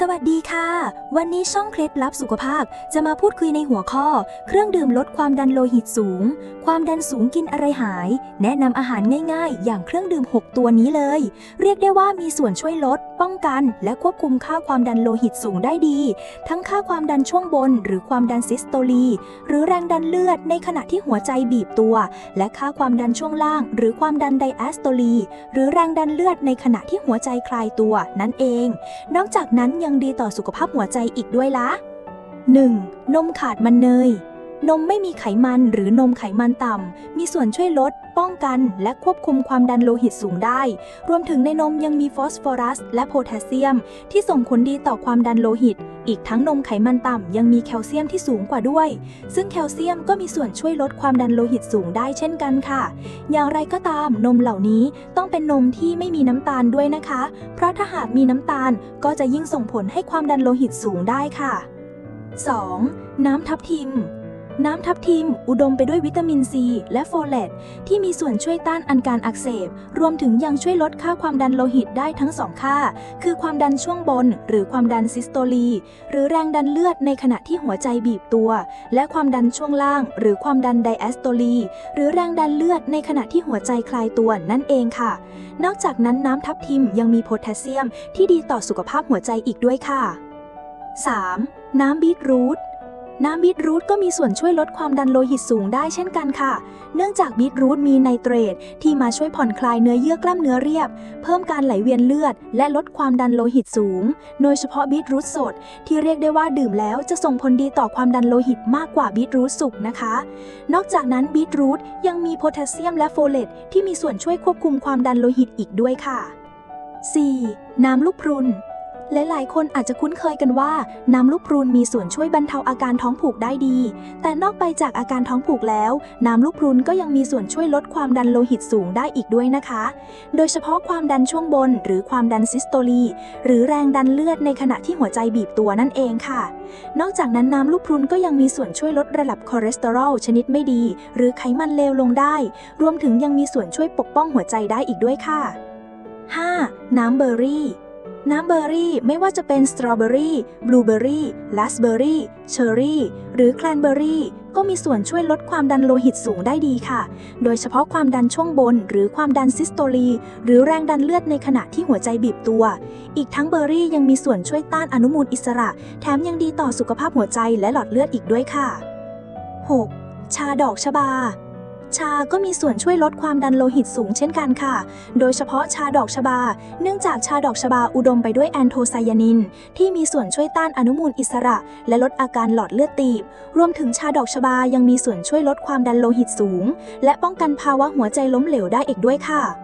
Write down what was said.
สวัสดีค่ะ วันนี้ช่องเคล็ดลับสุขภาพจะมาพูดคุยในหัวข้อ เครื่องดื่มลดความดันโลหิตสูง ความดันสูงกินอะไรหาย แนะนำอาหารง่ายๆ อย่างเครื่องดื่ม 6 ตัวนี้เลย เรียกได้ว่ามีส่วนช่วยลด ป้องกัน และควบคุมค่าความดันโลหิตสูงได้ดี ทั้งค่าความดันช่วงบน หรือความดันซิสโตลี หรือแรงดันเลือดในขณะที่หัวใจบีบตัว และค่าความดันช่วงล่าง หรือความดันไดแอสโตลี หรือแรงดันเลือดในขณะที่หัวใจคลายตัวนั่นเอง นอกจากนั้นยังดีต่อสุขภาพหัวใจอีกด้วยละ 1. นมขาดมันเนย นมไม่มีไขมันหรือนมไขมันต่ำ มีส่วนช่วยลด ป้องกัน และควบคุมความดันโลหิตสูงได้ รวมถึงในนมยังมีฟอสฟอรัส และโพแทสเซียม ที่ส่งผลดีต่อความดันโลหิต อีกทั้งนมไขมันต่ำ ยังมีแคลเซียมที่สูงกว่าด้วย ซึ่งแคลเซียมก็มีส่วนช่วยลดความดันโลหิตสูงได้เช่นกันค่ะ อย่างไรก็ตามนมเหล่านี้ต้องเป็นนมที่ไม่มีน้ำตาลด้วยนะคะ เพราะถ้าหากมีน้ำตาลก็จะยิ่งส่งผลให้ความดันโลหิตสูงได้ค่ะ 2. น้ำทับทิม น้ำทับทิม อุดมไปด้วยวิตามินซี และโฟเลตที่มีส่วนช่วยต้านอาการอักเสบ รวมถึงยังช่วยลดค่าความดันโลหิตได้ทั้งสองค่า คือความดันช่วงบน หรือความดันซิสโตลี หรือแรงดันเลือดในขณะที่หัวใจบีบตัว และความดันช่วงล่าง หรือความดันไดแอสโตลี หรือแรงดันเลือดในขณะที่หัวใจคลายตัวนั่นเองค่ะ นอกจากนั้นน้ำทับทิมยังมีโพแทสเซียม ที่ดีต่อสุขภาพหัวใจอีกด้วยค่ะ 3. น้ำบีทรูท น้ำบีทรูทก็มีส่วนช่วยลดความดันโลหิตสูงได้เช่นกันค่ะ เนื่องจากบีทรูทมีไนเตรตที่มาช่วยผ่อนคลายเนื้อเยื่อกล้ามเนื้อเรียบ เพิ่มการไหลเวียนเลือด และลดความดันโลหิตสูง โดยเฉพาะบีทรูทสด ที่เรียกได้ว่าดื่มแล้วจะส่งผลดีต่อความดันโลหิตมากกว่าบีทรูทสุกนะคะ นอกจากนั้นบีทรูทยังมีโพแทสเซียมและโฟเลตที่มีส่วนช่วยควบคุมความดันโลหิตอีกด้วยค่ะ 4. น้ำลูกพรุน หลายๆ คนอาจจะคุ้นเคยกันว่า น้ำลูกพรุนมีส่วนช่วยบรรเทาอาการท้องผูกได้ดี แต่นอกไปจากอาการท้องผูกแล้ว น้ำลูกพรุนก็ยังมีส่วนช่วยลดความดันโลหิตสูงได้อีกด้วยนะคะ โดยเฉพาะความดันช่วงบน หรือความดันซิสโตลีหรือแรงดันเลือดในขณะที่หัวใจบีบตัวนั่นเองค่ะ นอกจากนั้นน้ำลูกพรุนก็ยังมีส่วนช่วยลดระดับคอเลสเตอรอลชนิดไม่ดี หรือไขมันเลวลงได้ รวมถึงยังมีส่วนช่วยปกป้องหัวใจได้อีกด้วยค่ะ 5. น้ำเบอร์รี่ น้ำเบอร์รี่ไม่ว่าจะเป็นสตรอเบอรี่ บลูเบอรี่ลาสเบอรี่ เชอร์รี่ หรือแคลนเบอรี่ ก็มีส่วนช่วยลดความดันโลหิตสูงได้ดีค่ะ โดยเฉพาะความดันช่วงบน หรือความดันซิสโตลี หรือแรงดันเลือดในขณะที่หัวใจบีบตัว อีกทั้งเบอร์รี่ยังมีส่วนช่วยต้านอนุมูลอิสระ แถมยังดีต่อสุขภาพหัวใจและหลอดเลือดอีกด้วยค่ะ 6. ชาดอกชบา ชาก็มีส่วนช่วยลดความดันโลหิตสูงเช่นกันค่ะ โดยเฉพาะชาดอกชบา เนื่องจากชาดอกชบาอุดมไปด้วยแอนโทไซยานิน ที่มีส่วนช่วยต้านอนุมูลอิสระ และลดอาการหลอดเลือดตีบ รวมถึงชาดอกชบายังมีส่วนช่วยลดความดันโลหิตสูง และป้องกันภาวะหัวใจล้มเหลวได้อีกด้วยค่ะ